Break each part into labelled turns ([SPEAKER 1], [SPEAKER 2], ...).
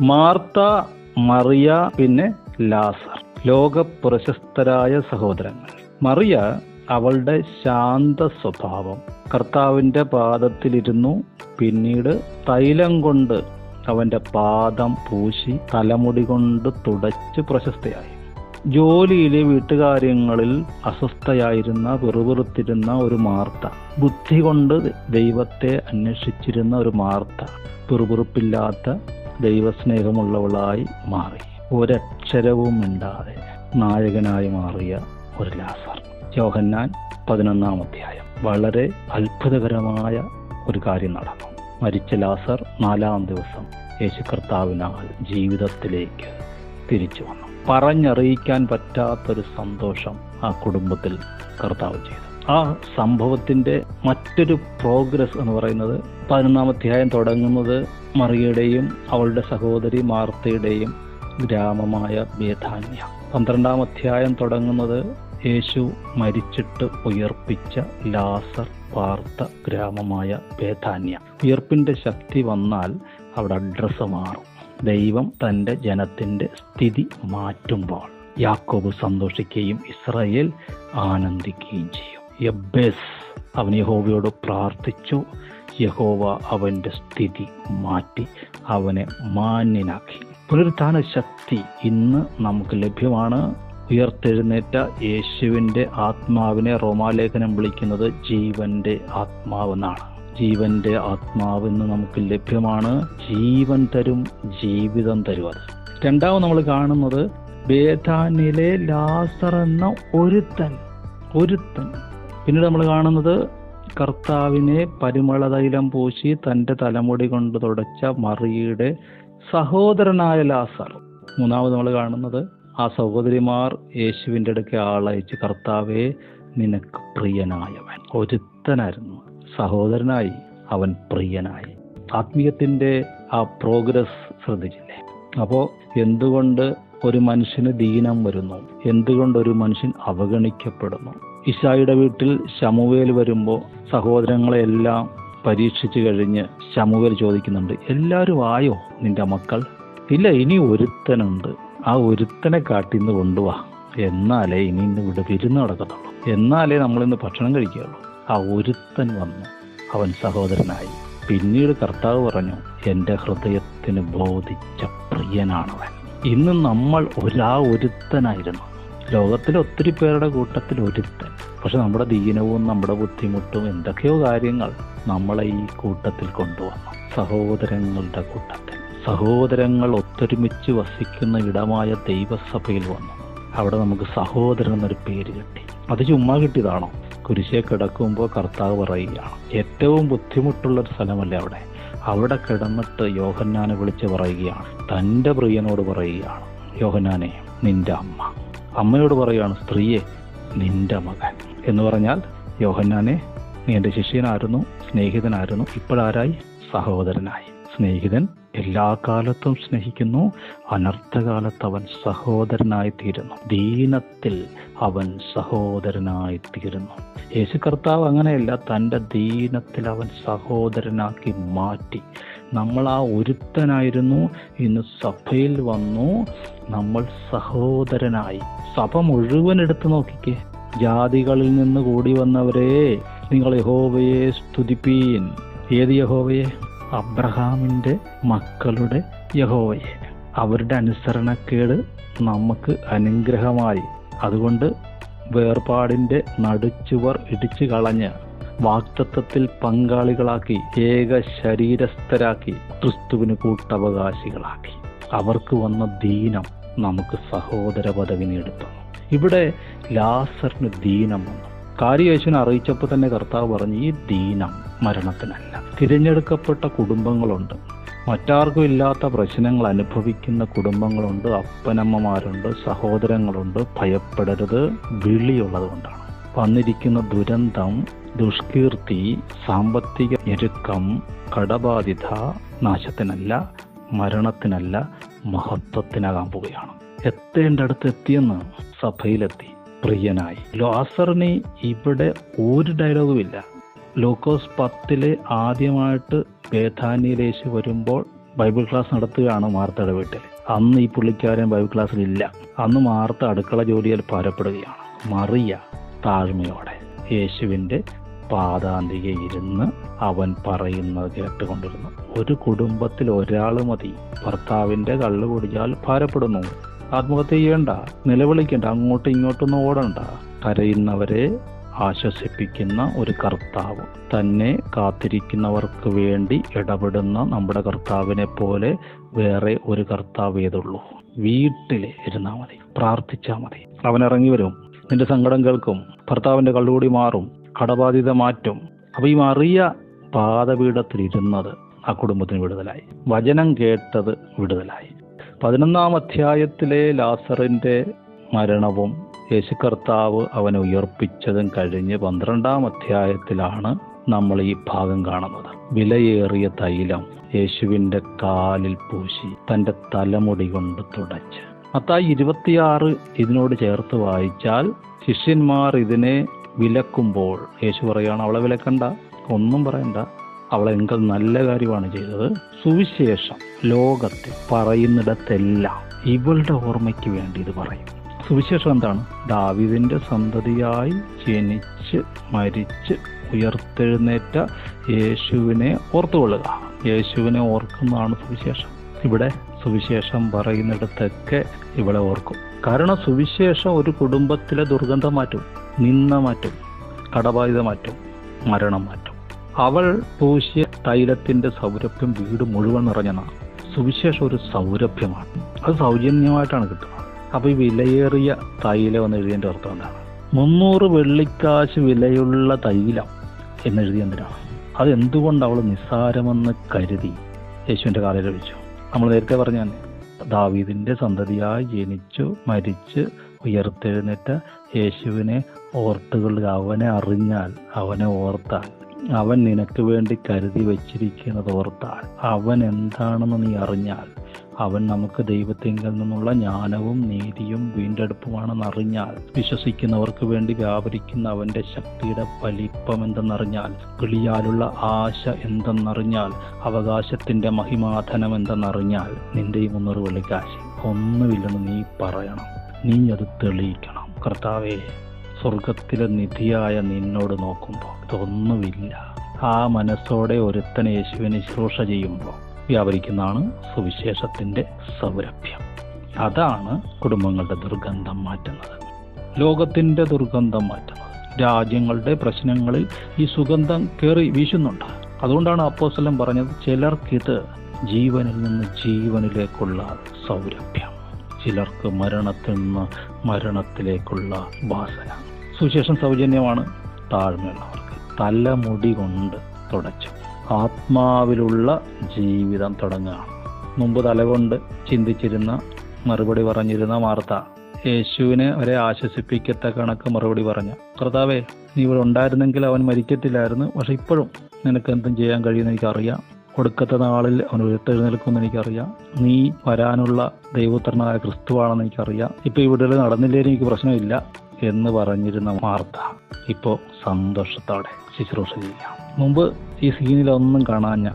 [SPEAKER 1] Martha Mariya പിന്നെ ലാസർ ലോക പ്രശസ്തരായ സഹോദരങ്ങൾ. മറിയ അവളുടെ ശാന്ത സ്വഭാവം. കർത്താവിന്റെ പാദത്തിലിരുന്നു പിന്നീട് തൈലം കൊണ്ട് അവന്റെ പാദം പൂശി തലമുടി കൊണ്ട് തുടച്ച് പ്രശസ്തയായി. ജോലിയിലെ വീട്ടുകാര്യങ്ങളിൽ അസ്വസ്ഥയായിരുന്ന വെറുവെറുത്തിരുന്ന ഒരു മാർത്ത. ബുദ്ധി കൊണ്ട് ദൈവത്തെ അന്വേഷിച്ചിരുന്ന ഒരു മാർത്ത. പിറുപിറുപ്പില്ലാത്ത ദൈവസ്നേഹമുള്ളവളായി മാറി. ഒരക്ഷരവും മിണ്ടാതെ നായകനായി മാറിയ ഒരു ലാസർ. യോഹന്നാൻ പതിനൊന്നാം അധ്യായം. വളരെ അത്ഭുതകരമായ ഒരു കാര്യം നടന്നു. മരിച്ച ലാസർ നാലാം ദിവസം യേശു കർത്താവിനാൽ ജീവിതത്തിലേക്ക് തിരിച്ചു വന്നു. പറഞ്ഞറിയിക്കാൻ പറ്റാത്തൊരു സന്തോഷം ആ കുടുംബത്തിൽ കർത്താവ് ചെയ്തു. ആ സംഭവത്തിന്റെ മറ്റൊരു പ്രോഗ്രസ് എന്ന് പറയുന്നത് പതിനൊന്നാം അധ്യായം തുടങ്ങുന്നത് മറിയയുടെയും അവളുടെ സഹോദരി മാർത്തയുടെയും ഗ്രാമമായ ബേധാന്യ പന്ത്രണ്ടാം അധ്യായം തുടങ്ങുന്നത് യേശു മരിച്ചിട്ട് ഉയർപ്പിച്ച ലാസർ പാർത്ത ഗ്രാമമായ ബേധാന്യ ഉയർപ്പിന്റെ ശക്തി വന്നാൽ അവിടെ അഡ്രസ്സ് മാറും. ദൈവം തന്റെ ജനത്തിന്റെ സ്ഥിതി മാറ്റുമ്പോൾ യാക്കോബ് സന്തോഷിക്കുകയും ഇസ്രായേൽ ആനന്ദിക്കുകയും ചെയ്യും. യബ്ബേസ് അവൻ യഹോവയോട് പ്രാർത്ഥിച്ചു. യഹോവ അവന്റെ സ്ഥിതി മാറ്റി. അവനെ മാന്യനാക്കി. പുനരുത്ഥാന ശക്തി ഇന്ന് നമുക്ക് ലഭ്യമാണ്. ഉയർത്തെഴുന്നേറ്റ യേശുവിന്റെ ആത്മാവിനെ റോമാലേഖനം വിളിക്കുന്നത് ജീവന്റെ ആത്മാവെന്നാണ്. ജീവന്റെ ആത്മാവ് ഇന്ന് നമുക്ക് ലഭ്യമാണ്. ജീവൻ തരും ജീവിതം തരും അത്. രണ്ടാമത് നമ്മൾ കാണുന്നത് ബേധാനിലെ ലാസർ എന്ന ഒരുത്തൻ. ഒരുത്തൻ. പിന്നീട് നമ്മൾ കാണുന്നത് കർത്താവിനെ പരിമള തൈലം പൂശി തന്റെ തലമുടി കൊണ്ട് തുടച്ച മറിയുടെ സഹോദരനായ ലാസർ. മൂന്നാമത് നമ്മൾ കാണുന്നത് ആ സഹോദരിമാർ യേശുവിന്റെ അടുക്കെ ആളയച്ച് കർത്താവെ നിനക്ക് പ്രിയനായവൻ. ഒരുത്തനായിരുന്നു. സഹോദരനായി അവൻ പ്രിയനായി. ആത്മീയത്തിന്റെ ആ പ്രോഗ്രസ് ശ്രദ്ധിച്ചില്ലേ? അപ്പോൾ എന്തുകൊണ്ട് ഒരു മനുഷ്യന് ദീനം വരുന്നു? എന്തുകൊണ്ട് ഒരു മനുഷ്യൻ അവഗണിക്കപ്പെടുന്നു? ഇഷായുടെ വീട്ടിൽ ശമുവേൽ വരുമ്പോൾ സഹോദരങ്ങളെല്ലാം പരീക്ഷിച്ചു കഴിഞ്ഞ് ശമുവേൽ ചോദിക്കുന്നുണ്ട് എല്ലാവരും ആയോ നിന്റെ മക്കൾ? ഇല്ല ഇനി ഒരുത്തനുണ്ട്. ആ ഒരുത്തനെ കാട്ടിന്ന് കൊണ്ടുവാ. എന്നാലേ ഇനി ഇന്ന് ഇവിടെ വിരുന്ന് നടക്കത്തുള്ളൂ. എന്നാലേ നമ്മളിന്ന് ഭക്ഷണം കഴിക്കുകയുള്ളൂ. ആ ഒരുത്തൻ വന്നു അവൻ സഹോദരനായി. പിന്നീട് കർത്താവ് പറഞ്ഞു എന്റെ ഹൃദയത്തിന് ബോധിച്ച പ്രിയനാണവൻ. ഇന്ന് നമ്മൾ ഒരാ ഒരുത്തനായിരുന്നു. ലോകത്തിലെ ഒത്തിരി പേരുടെ കൂട്ടത്തിൽ ഒരുത്തൻ. പക്ഷെ നമ്മുടെ ദീനവും നമ്മുടെ ബുദ്ധിമുട്ടും എന്തൊക്കെയോ കാര്യങ്ങൾ നമ്മളെ ഈ കൂട്ടത്തിൽ കൊണ്ടുവന്നു. സഹോദരങ്ങളുടെ കൂട്ടത്തിൽ. സഹോദരങ്ങൾ ഒത്തൊരുമിച്ച് വസിക്കുന്ന ഇടമായ ദൈവസഭയിൽ വന്നു. അവിടെ നമുക്ക് സഹോദരൻ എന്നൊരു പേര് കിട്ടി. അത് ചുമ്മാ കിട്ടിയതാണോ? കുരിശേ കിടക്കുമ്പോൾ കർത്താവ് പറയുകയാണ്. ഏറ്റവും ബുദ്ധിമുട്ടുള്ളൊരു സ്ഥലമല്ലേ അവിടെ? അവിടെ കിടന്നിട്ട് യോഹന്നാനെ വിളിച്ച് പറയുകയാണ്. തന്റെ പ്രിയനോട് പറയുകയാണ്. യോഹന്നാനെ നിന്റെ അമ്മ. അമ്മയോട് പറയുകയാണ് സ്ത്രീയെ നിന്റെ മകൻ. എന്ന് പറഞ്ഞാൽ യോഹന്നാനെ നീ എന്റെ ശിഷ്യനായിരുന്നു സ്നേഹിതനായിരുന്നു ഇപ്പോഴാരായി? സഹോദരനായി. സ്നേഹിതൻ എല്ലാ കാലത്തും സ്നേഹിക്കുന്നു അനർത്ഥകാലത്ത് അവൻ സഹോദരനായി തീരുന്നു ദീനത്തിൽ അവൻ സഹോദരനായി തീരുന്നു യേശു കർത്താവ് അങ്ങനെയല്ല തന്റെ ദീനത്തിൽ അവൻ സഹോദരനാക്കി മാറ്റി. നമ്മൾ ആ ഒരുത്തനായിരുന്നു ഇന്ന് സഭയിൽ വന്നു. നമ്മൾ സഹോദരനായി. സഭ മുഴുവൻ എടുത്തു നോക്കിക്കേ. ജാതികളിൽ നിന്ന് കൂടി വന്നവരെ നിങ്ങൾ യഹോവയെ സ്തുതിപ്പീൻ. ഏത് യഹോവയെ? അബ്രഹാമിന്റെ മക്കളുടെ യഹോവയെ. അവരുടെ അനുസരണക്കേട് നമുക്ക് അനുഗ്രഹമായി. അതുകൊണ്ട് വേർപാടിന്റെ നടുച്ചുവർ ഇടിച്ചു കളഞ്ഞ് വാക്തത്വത്തിൽ പങ്കാളികളാക്കി ഏക ശരീരസ്ഥരാക്കി ക്രിസ്തുവിന് കൂട്ടവകാശികളാക്കി. അവർക്ക് വന്ന ദീനം നമുക്ക് സഹോദര പദവി നേടുന്നു ഇവിടെ ലാസറിന് ദീനം വന്നു. കാര്യയേശുവിനെ അറിയിച്ചപ്പോൾ തന്നെ കർത്താവ് പറഞ്ഞു ഈ ദീനം മരണത്തിനല്ല. തിരഞ്ഞെടുക്കപ്പെട്ട കുടുംബങ്ങളുണ്ട്. മറ്റാർക്കും ഇല്ലാത്ത പ്രശ്നങ്ങൾ അനുഭവിക്കുന്ന കുടുംബങ്ങളുണ്ട്. അപ്പനമ്മമാരുണ്ട് സഹോദരങ്ങളുണ്ട്. ഭയപ്പെടരുത്. വിളിയുള്ളത് കൊണ്ടാണ് വന്നിരിക്കുന്ന ദുരന്തം ദുഷ്കീർത്തി സാമ്പത്തിക ഞെരുക്കം കടബാധിത നാശത്തിനല്ല മരണത്തിനല്ല മഹത്വത്തിനാകാൻ പോവുകയാണ്. എത്തേണ്ട അടുത്ത് എത്തിയെന്ന് സഭയിലെത്തി. പ്രിയനായി. ലോസറിന് ഇവിടെ ഒരു ഡയലോഗും ഇല്ല. ലൂക്കോസ് പത്തിലെ ആദ്യമായിട്ട് ബേഥാനിയിലേശ് വരുമ്പോൾ ബൈബിൾ ക്ലാസ് നടത്തുകയാണ് മാർത്തയുടെ വീട്ടിൽ. അന്ന് ഈ പുള്ളിക്കാരൻ ബൈബിൾ ക്ലാസ്സിൽ ഇല്ല. അന്ന് മാർത്ത അടുക്കള ജോലിയിൽ ഭാരപ്പെടുകയാണ്. മറിയ താഴ്മയോടെ യേശുവിന്റെ പാതാന്തിക ഇരുന്ന് അവൻ പറയുന്നത് കേട്ടുകൊണ്ടിരുന്നു. ഒരു കുടുംബത്തിൽ ഒരാൾ മതി. ഭർത്താവിന്റെ കള്ളു കുടിച്ചാൽ ഭാരപ്പെടുന്നു. ആത്മഹത്യ ചെയ്യണ്ട. നിലവിളിക്കണ്ട. അങ്ങോട്ടും ഇങ്ങോട്ടൊന്നും ഓടണ്ട. കരയുന്നവരെ ആശ്വസിപ്പിക്കുന്ന ഒരു കർത്താവ് തന്നെ കാത്തിരിക്കുന്നവർക്ക് വേണ്ടി ഇടപെടുന്ന നമ്മുടെ കർത്താവിനെ പോലെ വേറെ ഒരു കർത്താവ് ഏതുള്ളൂ? വീട്ടിൽ ഇരുന്നാൽ മതി. പ്രാർത്ഥിച്ചാൽ മതി. അവൻ ഇറങ്ങി വരും. നിന്റെ സങ്കടം കേൾക്കും. ഭർത്താവിന്റെ കള്ളുകൂടി മാറും. കടബാധ്യത മാറ്റും. അപ്പൊ ഈ മറിയ പാതപീഠത്തിലിരുന്നത് ആ കുടുംബത്തിന് വിടുതലായി. വചനം കേട്ടത് വിടുതലായി. പതിനൊന്നാം അധ്യായത്തിലെ ലാസറിന്റെ മരണവും യേശു കർത്താവ് അവനെ ഉയർപ്പിച്ചതും കഴിഞ്ഞ് പന്ത്രണ്ടാം അധ്യായത്തിലാണ് നമ്മൾ ഈ ഭാഗം കാണുന്നത്. വിലയേറിയ തൈലം യേശുവിന്റെ കാലിൽ പൂശി തന്റെ തലമുടി കൊണ്ട് തുടച്ച്. മത്തായി ഇരുപത്തിയാറ് ഇതിനോട് ചേർത്ത് വായിച്ചാൽ ശിഷ്യന്മാർ ഇതിനെ വിലക്കുമ്പോൾ യേശു പറയുകയാണ് അവളെ വിലക്കണ്ട ഒന്നും പറയണ്ട. അവളെ എങ്കിൽ നല്ല കാര്യമാണ് ചെയ്തത്. സുവിശേഷം ലോകത്തിൽ പറയുന്നിടത്തെല്ലാം ഇവളുടെ ഓർമ്മയ്ക്ക് വേണ്ടി ഇത് പറയും. സുവിശേഷം എന്താണ്? ദാവിദിന്റെ സന്തതിയായി ജനിച്ച് മരിച്ച് ഉയർത്തെഴുന്നേറ്റ യേശുവിനെ ഓർത്തുകൊള്ളുക. യേശുവിനെ ഓർക്കുന്നതാണ് സുവിശേഷം. ഇവിടെ സുവിശേഷം പറയുന്നിടത്തൊക്കെ ഇവളെ ഓർക്കും. കാരണം സുവിശേഷം ഒരു കുടുംബത്തിലെ ദുർഗന്ധം മാറ്റും. നിന്ന മാറ്റം കടബാധിത മാറ്റം മരണം മാറ്റം. അവൾ പൂശിയ തൈലത്തിന്റെ സൗരഭ്യം വീട് മുഴുവൻ നിറഞ്ഞതാണ് സുവിശേഷം ഒരു സൗരഭ്യമാണ്. അത് സൗജന്യമായിട്ടാണ് കിട്ടുന്നത്. അപ്പൊ ഈ വിലയേറിയ തൈലം എന്ന് എഴുതിയതിന്റെ അർത്ഥം എന്താണ്? മുന്നൂറ് വെള്ളിക്കാശ് വിലയുള്ള തൈലം എന്നെഴുതി എന്തിനാണ്? അത് എന്തുകൊണ്ട് അവൾ നിസ്സാരമെന്ന് കരുതി? യേശുവിന്റെ കാലയിൽ ഒഴിച്ചു നമ്മൾ നേരത്തെ പറഞ്ഞു തന്നെ സന്തതിയായി ജനിച്ചു മരിച്ചു ഉയർത്തെഴുന്നേറ്റ യേശുവിനെ ഓർത്തുകൊള്ളുക അവനെ അറിഞ്ഞാൽ അവനെ ഓർത്താൽ. അവൻ നിനക്ക് വേണ്ടി കരുതി വച്ചിരിക്കുന്നത് ഓർത്താൽ. അവൻ എന്താണെന്ന് നീ അറിഞ്ഞാൽ. അവൻ നമുക്ക് ദൈവത്തിങ്കിൽ നിന്നുള്ള ജ്ഞാനവും നീതിയും വീണ്ടെടുപ്പുമാണെന്ന് അറിഞ്ഞാൽ. വിശ്വസിക്കുന്നവർക്ക് വേണ്ടി വ്യാപരിക്കുന്ന അവന്റെ ശക്തിയുടെ വലിപ്പം എന്തെന്നറിഞ്ഞാൽ കിളിയാലുള്ള ആശ എന്തെന്നറിഞ്ഞാൽ. അവകാശത്തിന്റെ മഹിമാധനം എന്തെന്നറിഞ്ഞാൽ നിന്റെ ഈ മുന്നൂറ് വെള്ളിക്കാശ്. ഒന്നുമില്ലെന്ന് നീ പറയണം. നീ അത് തെളിയിക്കണം. കർത്താവേ സ്വർഗത്തിലെ നിധിയായ നിന്നോട് നോക്കുമ്പോൾ ഇതൊന്നുമില്ല. ആ മനസ്സോടെ ഒരുത്തൻ യേശുവിനെ ശുശ്രൂഷ ചെയ്യുമ്പോൾ വ്യാപരിക്കുന്നതാണ് സുവിശേഷത്തിന്റെ സൗരഭ്യം. അതാണ് കുടുംബങ്ങളുടെ ദുർഗന്ധം മാറ്റുന്നത്. ലോകത്തിന്റെ ദുർഗന്ധം മാറ്റുന്നത്. രാജ്യങ്ങളുടെ പ്രശ്നങ്ങളിൽ ഈ സുഗന്ധം കയറി വീശുന്നുണ്ട്. അതുകൊണ്ടാണ് അപ്പോസ്തലൻ പറഞ്ഞത് ചിലർക്കിത് ജീവനിൽ നിന്ന് ജീവനിലേക്കുള്ള സൗരഭ്യം. ചിലർക്ക് മരണത്തിൽ നിന്ന് മരണത്തിലേക്കുള്ള വാസന. സുശേഷം സൗജന്യമാണ് താഴ്മയുള്ളവർക്ക്. തലമുടി കൊണ്ട് തുടച്ചു. ആത്മാവിലുള്ള ജീവിതം തുടങ്ങുകയാണ്. മുമ്പ് തലകൊണ്ട് ചിന്തിച്ചിരുന്ന മറുപടി പറഞ്ഞിരുന്ന വാർത്ത യേശുവിനെ അവരെ ആശ്വസിപ്പിക്കത്ത കണക്ക് മറുപടി പറഞ്ഞു. കർത്താവേ നീ ഇവിടെ ഉണ്ടായിരുന്നെങ്കിൽ അവൻ മരിക്കത്തില്ലായിരുന്നു. പക്ഷെ ഇപ്പോഴും നിനക്ക് എന്തും ചെയ്യാൻ കഴിയുമെന്ന് എനിക്കറിയാം. ഒടുക്കത്തെ നാളിൽ അവൻ ഉയർത്തെഴുന്നേൽക്കുമെന്ന് എനിക്കറിയാം. നീ വരാനുള്ള ദൈവോത്തരനായ ക്രിസ്തുവാണെന്ന് എനിക്കറിയാം. ഇപ്പം ഇവിടെ നടന്നില്ലേ എനിക്ക് പ്രശ്നമില്ല. എന്ന് പറഞ്ഞിരുന്ന വാർത്ത ഇപ്പോൾ സന്തോഷത്തോടെ ശുശ്രൂഷ ചെയ്യാം മുമ്പ് ഈ സീനിലൊന്നും കാണാഞ്ഞ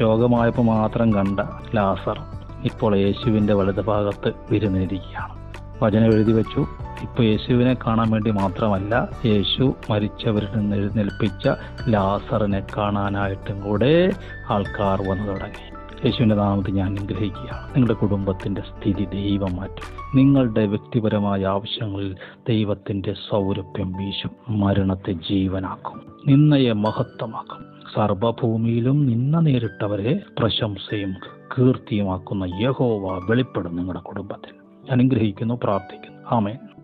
[SPEAKER 1] രോഗമായപ്പോൾ മാത്രം കണ്ട ലാസർ ഇപ്പോൾ യേശുവിന്റെ വലതുഭാഗത്ത് വിരുന്നിരിക്കുകയാണ്. വചനം എഴുതി വെച്ചു. ഇപ്പോൾ യേശുവിനെ കാണാൻ വേണ്ടി മാത്രമല്ല യേശു മരിച്ചവരിൽ നിന്ന് എഴുന്നേൽപ്പിച്ച ലാസറിനെ കാണാനായിട്ടും കൂടെ ആൾക്കാർ വന്നു തുടങ്ങി. യേശുവിന്റെ നാമത്തിൽ ഞാൻ അനുഗ്രഹിക്കുകയാണ്. നിങ്ങളുടെ കുടുംബത്തിന്റെ സ്ഥിതി ദൈവം മാറ്റും. നിങ്ങളുടെ വ്യക്തിപരമായ ആവശ്യങ്ങളിൽ ദൈവത്തിന്റെ സൗരഭ്യം വീശും. മരണത്തെ ജീവനാക്കും. നിന്നയെ മഹത്വമാക്കും. സർവഭൂമിയിലും നിന്ന നേരിട്ടവരെ പ്രശംസയും കീർത്തിയുമാക്കുന്ന യഹോവ വെളിപ്പെടും നിങ്ങളുടെ കുടുംബത്തിൽ. അനുഗ്രഹിക്കുന്നു പ്രാർത്ഥിക്കുന്നു. ആമേൻ.